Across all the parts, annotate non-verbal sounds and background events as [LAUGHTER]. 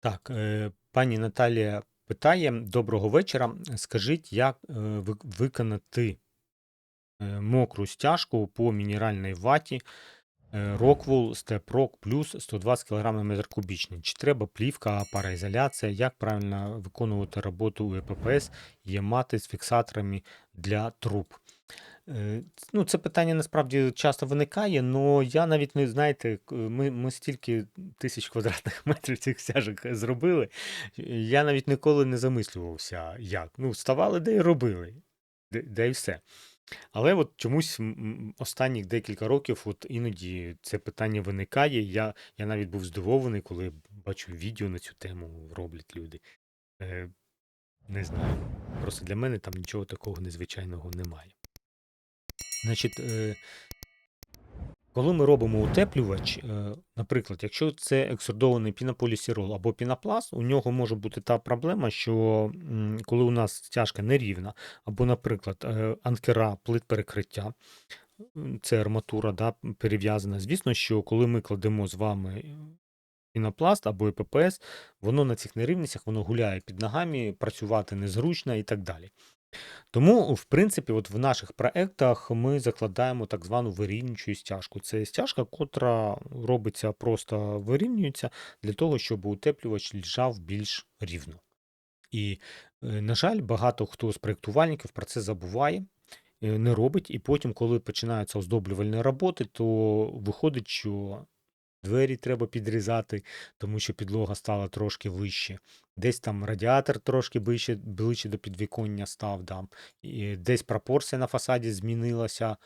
Так, е, пані Наталія питає: Доброго вечора. Скажіть, як е, ви- виконати е, мокру стяжку по мінеральній ваті е, Rockwool Step Rock Plus 120 кг на метр кубічний? Чи треба плівка, пароізоляція? Як правильно виконувати роботу у ЕППС? Є мати з фіксаторами для труб? Е, Ну, це питання насправді часто виникає, але я навіть не знаєте, ми, ми стільки тисяч квадратних [LAUGHS] метрів цих стяжок зробили. Я навіть ніколи не замислювався, як. Ну, вставали, де і робили, де, де і все. Але от чомусь останніх декілька років от іноді це питання виникає. Я, я навіть був здивований, коли бачу відео на цю тему роблять люди. Е, не знаю. Просто для мене там нічого такого незвичайного немає. Значить, е, коли ми робимо утеплювач, е, наприклад, якщо це екструдований пінополістирол або пінопласт, у нього може бути та проблема, що коли у нас стяжка нерівна, або, наприклад, е, анкера плит перекриття, це арматура да, перев'язана. Звісно, що коли ми кладемо з вами пінопласт або ЕППС, воно на цих нерівностях воно гуляє під ногами, працювати незручно і так далі. Тому, в принципі, от в наших проектах ми закладаємо так звану вирівнюючу стяжку. Це стяжка, котра робиться просто вирівнюється для того, щоб утеплювач лежав більш рівно. І, е, на жаль, багато хто з проєктувальників про це забуває, е, не робить, і потім, коли починаються оздоблювальні роботи, то виходить, що двері треба підрізати, тому що підлога стала трошки вище. Десь там радіатор трошки ближче, ближче до підвіконня став, да. і десь пропорція на фасаді змінилася.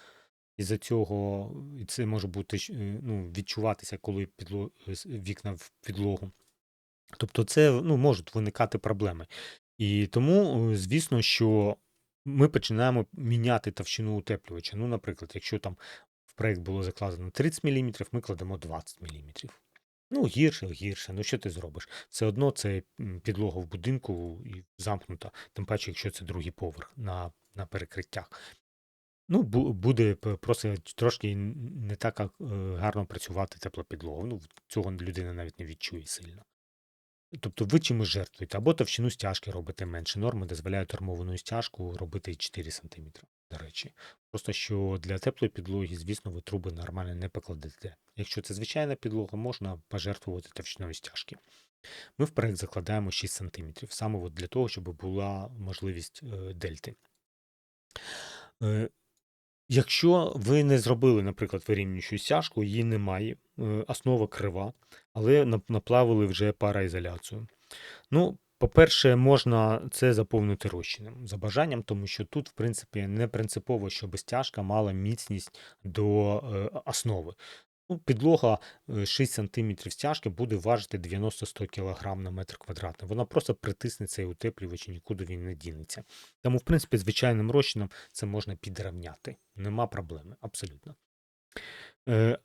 Із-за цього і це може бути е, ну, відчуватися, коли підло... вікна в підлогу. Тобто, це ну, можуть виникати проблеми. І тому, е, звісно, що ми починаємо міняти товщину утеплювача. Ну, наприклад, якщо там проєкт було закладено 30 мм, ми кладемо 20 мм. Ну, гірше, гірше. Ну, що ти зробиш? Все одно це підлога в будинку і замкнута, тим паче, якщо це другий поверх на, на перекриттях. Ну, буде просто трошки не так е, гарно працювати тепла підлога. Ну, цього людина навіть не відчує сильно. Тобто ви чимось жертвуєте, або товщину стяжки робите менше. Норми дозволяють армовану стяжку робити 4 см, до речі. Просто що для теплої підлоги, звісно, ви труби нормально не покладете. Якщо це звичайна підлога, можна пожертвувати товщиною стяжки. Ми в проект закладаємо 6 см, саме от для того, щоб була можливість е, дельти. Якщо ви не зробили, наприклад, вирівнюючу стяжку, її немає, е, основа крива, але наплавили вже параізоляцію. Ну, по-перше, можна це заповнити розчином за бажанням, тому що тут, в принципі, не принципово, щоб стяжка мала міцність до е, основи. Ну, підлога е, 6 см стяжки буде важити 90-100 кг на метр квадратний. Вона просто притисне цей утеплювач і нікуди він не дінеться. Тому, в принципі, звичайним розчином це можна підрівняти. Нема проблеми, абсолютно. Е,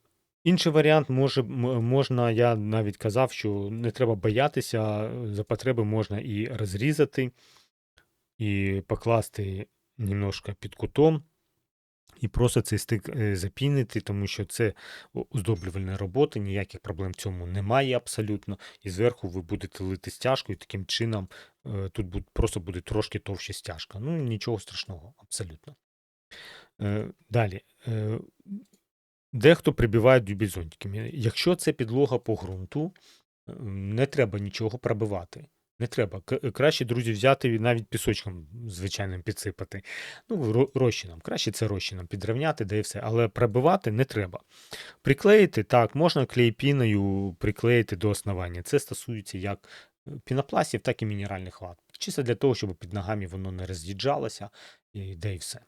інший варіант може, можна, я навіть казав, що не треба боятися, е, за потреби можна і розрізати, і покласти немножко під кутом, і просто цей стик е, запінити, тому що це оздоблювальна робота, ніяких проблем в цьому немає абсолютно. І зверху ви будете лити стяжку, і таким чином е, тут просто буде трошки товща стяжка. Ну, нічого страшного, абсолютно. Е, Далі. Дехто прибиває дюбізонтиками. Якщо це підлога по ґрунту, е, не треба нічого пробивати. Не треба. Краще, друзі, взяти навіть пісочком звичайним підсипати. Ну, ро- розчином. Краще це розчином підрівняти, де і все. Але пробивати не треба. Приклеїти, так, можна клейпіною приклеїти до основання. Це стосується як е, пінопластів, так і мінеральних ват. Чисто для того, щоб під ногами воно не роз'їжджалося, і де і все.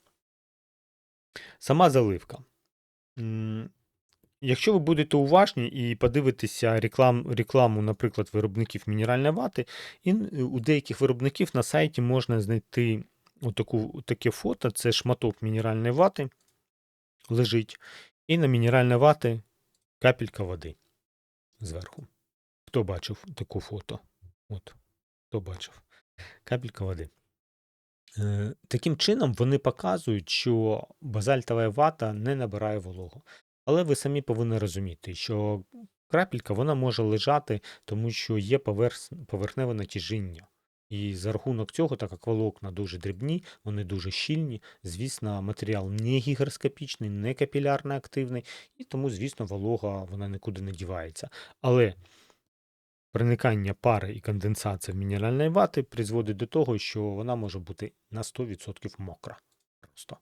Сама заливка. Якщо ви будете уважні і подивитеся реклам, рекламу, наприклад, виробників мінеральної вати, і у деяких виробників на сайті можна знайти отаку, таке фото, це шматок мінеральної вати лежить, і на мінеральної вати капелька води зверху. Хто бачив таку фото? От, хто бачив? Капелька води. Е, Таким чином вони показують, що базальтова вата не набирає вологу. Але ви самі повинні розуміти, що крапелька, вона може лежати, тому що є поверс... поверхневе натяжіння. І за рахунок цього, так як волокна дуже дрібні, вони дуже щільні, звісно, матеріал не гігроскопічний, не капілярно активний, і тому, звісно, волога вона нікуди не дівається. Але проникання пари і конденсація в мінеральної вати призводить до того, що вона може бути на 100% мокра. Просто.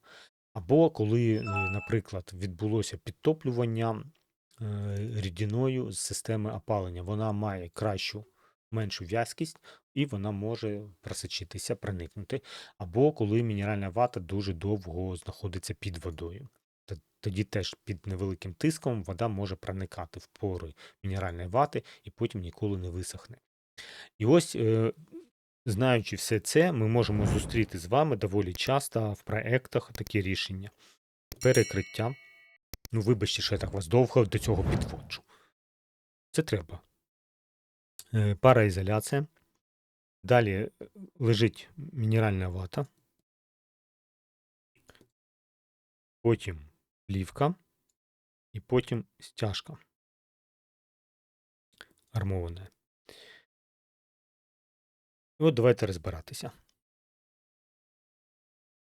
Або коли, е, наприклад, відбулося підтоплювання е, рідиною з системи опалення, вона має кращу, меншу в'язкість, і вона може просочитися, проникнути. Або коли мінеральна вата дуже довго знаходиться під водою. Тоді теж під невеликим тиском вода може проникати в пори мінеральної вати і потім ніколи не висохне. І ось, е, знаючи все це, ми можемо зустріти з вами доволі часто в проектах такі рішення. Перекриття. Ну, вибачте, що я так вас довго до цього підводжу. Це треба. Е, Параізоляція. Далі е, лежить мінеральна вата. Потім плівка. І потім стяжка. Армована. От давайте розбиратися.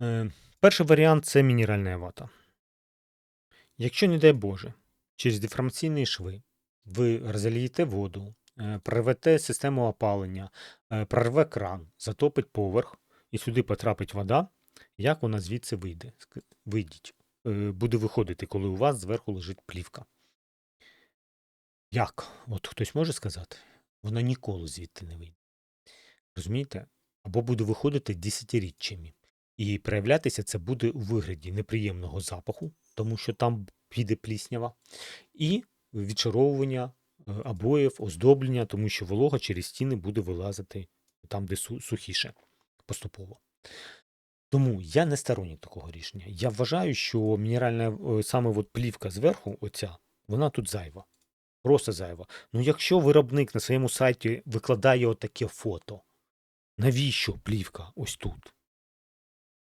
Е, перший варіант це мінеральна вата. Якщо, не дай Боже, через деформаційні шви ви розольєте воду, е, прорвете систему опалення, е, прорве кран, затопить поверх, і сюди потрапить вода, як вона звідси вийде? Вийдіть. Буде виходити, коли у вас зверху лежить плівка. Як? От хтось може сказати? Вона ніколи звідти не вийде. Розумієте? Або буде виходити десятиріччями. І проявлятися це буде у вигляді неприємного запаху, тому що там піде пліснява, і відшаровування е, обоїв, оздоблення, тому що волога через стіни буде вилазити там, де сухіше поступово. Тому я не сторонник такого рішення. Я вважаю, що мінеральна е, саме от плівка зверху, оця, вона тут зайва. Просто зайва. Ну, якщо виробник на своєму сайті викладає отаке фото, навіщо плівка ось тут?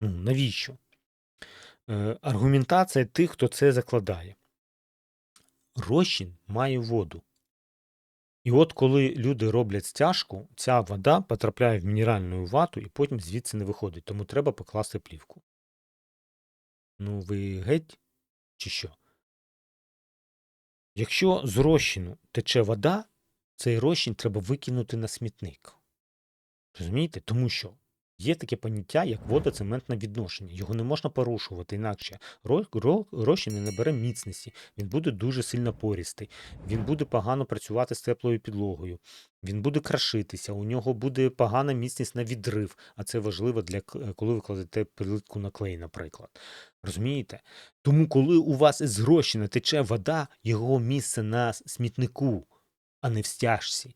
Ну, навіщо? Е, аргументація тих, хто це закладає. Розчин має воду. І от коли люди роблять стяжку, ця вода потрапляє в мінеральну вату і потім звідси не виходить, тому треба покласти плівку. Ну, ви геть чи що? Якщо з розчину тече вода, цей розчин треба викинути на смітник. Розумієте? Тому що є таке поняття, як водоцементне відношення. Його не можна порушувати інакше. Ро- ро- Розчин не набере міцності, він буде дуже сильно порістий, він буде погано працювати з теплою підлогою, він буде крашитися, у нього буде погана міцність на відрив, а це важливо для е, коли ви кладете плитку на клей, наприклад. Розумієте? Тому, коли у вас із розчина тече вода, його місце на смітнику, а не в стяжці.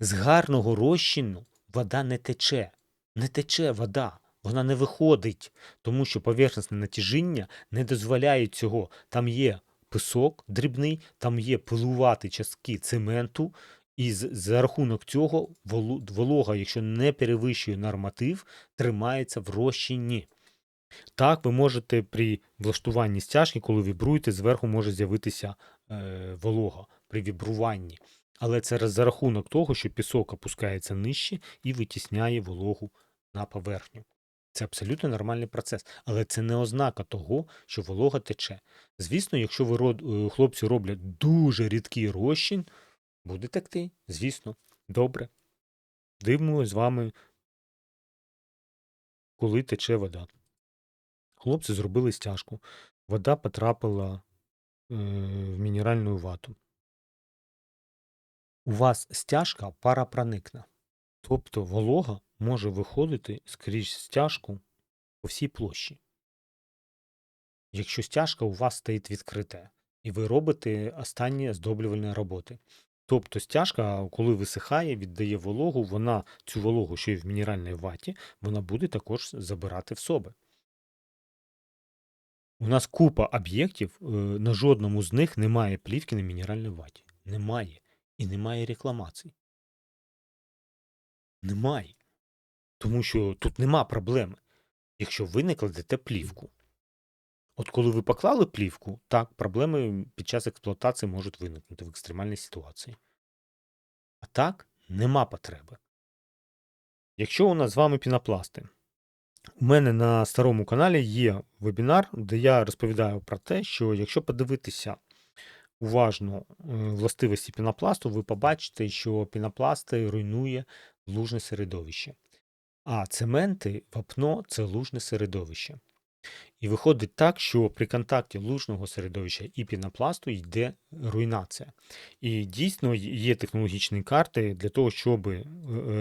З гарного розчину вода не тече. Не тече вода. Вона не виходить, тому що поверхностне натяжіння не дозволяє цього. Там є пісок дрібний, там є пилуваті частки цементу, і за рахунок цього волога, якщо не перевищує норматив, тримається в розчині. Так, ви можете при влаштуванні стяжки, коли вібруєте, зверху може з'явитися е, волога при вібруванні. Але це за рахунок того, що пісок опускається нижче і витісняє вологу на поверхню. Це абсолютно нормальний процес, але це не ознака того, що волога тече. Звісно, якщо ви е, хлопці роблять дуже рідкий розчин, буде текти. Звісно, добре. Дивимося з вами, коли тече вода. Хлопці зробили стяжку. Вода потрапила е, в мінеральну вату. У вас стяжка парапроникна. Тобто волога може виходити скрізь стяжку по всій площі. Якщо стяжка у вас стоїть відкрите, і ви робите останні оздоблювальні роботи. Тобто стяжка, коли висихає, віддає вологу, вона цю вологу, що є в мінеральній ваті, вона буде також забирати в себе. У нас купа об'єктів, е, на жодному з них немає плівки на мінеральній ваті. Немає. І немає рекламацій. Немає. Тому що тут нема проблеми, якщо ви не кладете плівку. От коли ви поклали плівку, так, проблеми під час експлуатації можуть виникнути в екстремальній ситуації. А так, нема потреби. Якщо у нас з вами пінопласти, у мене на старому каналі є вебінар, де я розповідаю про те, що якщо подивитися уважно властивості пінопласту, ви побачите, що пінопласти руйнує лужне середовище. А цементи, вапно це лужне середовище. І виходить так, що при контакті лужного середовища і пінопласту йде руйнація. І дійсно є технологічні карти для того, щоб е,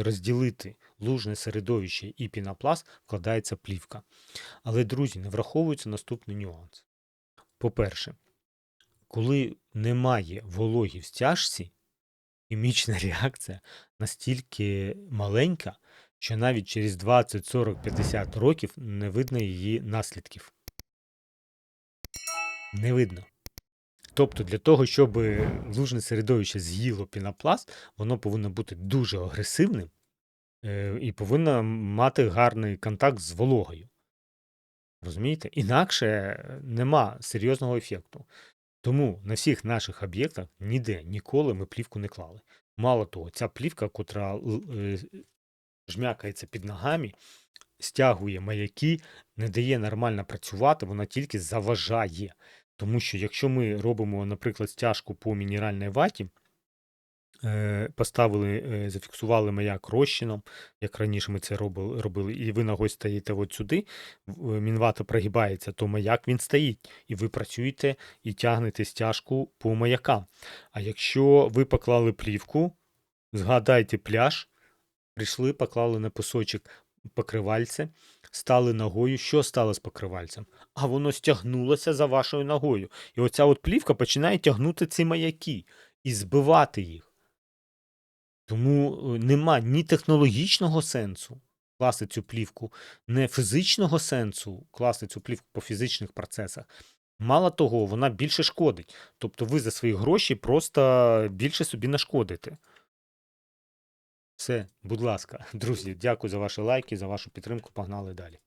розділити лужне середовище і пінопласт, вкладається плівка. Але, друзі, не враховується наступний нюанс. По-перше, коли немає вологі в стяжці, хімічна [LAUGHS] реакція настільки маленька, що навіть через 20, 40, 50 років не видно її наслідків. Не видно. Тобто для того, щоб лужне середовище з'їло пінопласт, воно повинно бути дуже агресивним е, і повинно мати гарний контакт з вологою. Розумієте? Інакше нема серйозного ефекту. Тому на всіх наших об'єктах ніде ніколи ми плівку не клали. Мало того, ця плівка, котра е, жмякається під ногами, стягує маяки, не дає нормально працювати, вона тільки заважає. Тому що якщо ми робимо, наприклад, стяжку по мінеральній ваті, поставили, е, зафіксували маяк розчином, як раніше ми це робили, і ви ногою стаєте от сюди, е, мінвата прогибається, то маяк він стоїть, і ви працюєте і тягнете стяжку по маякам. А якщо ви поклали плівку, згадайте пляж, прийшли, поклали на пісочок покривальце, стали ногою. Що стало з покривальцем? А воно стягнулося за вашою ногою. І оця от плівка починає тягнути ці маяки і збивати їх. Тому е, нема ні технологічного сенсу класти цю плівку, не фізичного сенсу класти цю плівку по фізичних процесах. Мало того, вона більше шкодить. Тобто ви за свої гроші просто більше собі нашкодите. Все, будь ласка, [LAUGHS] друзі, дякую за ваші лайки, за вашу підтримку. Погнали далі.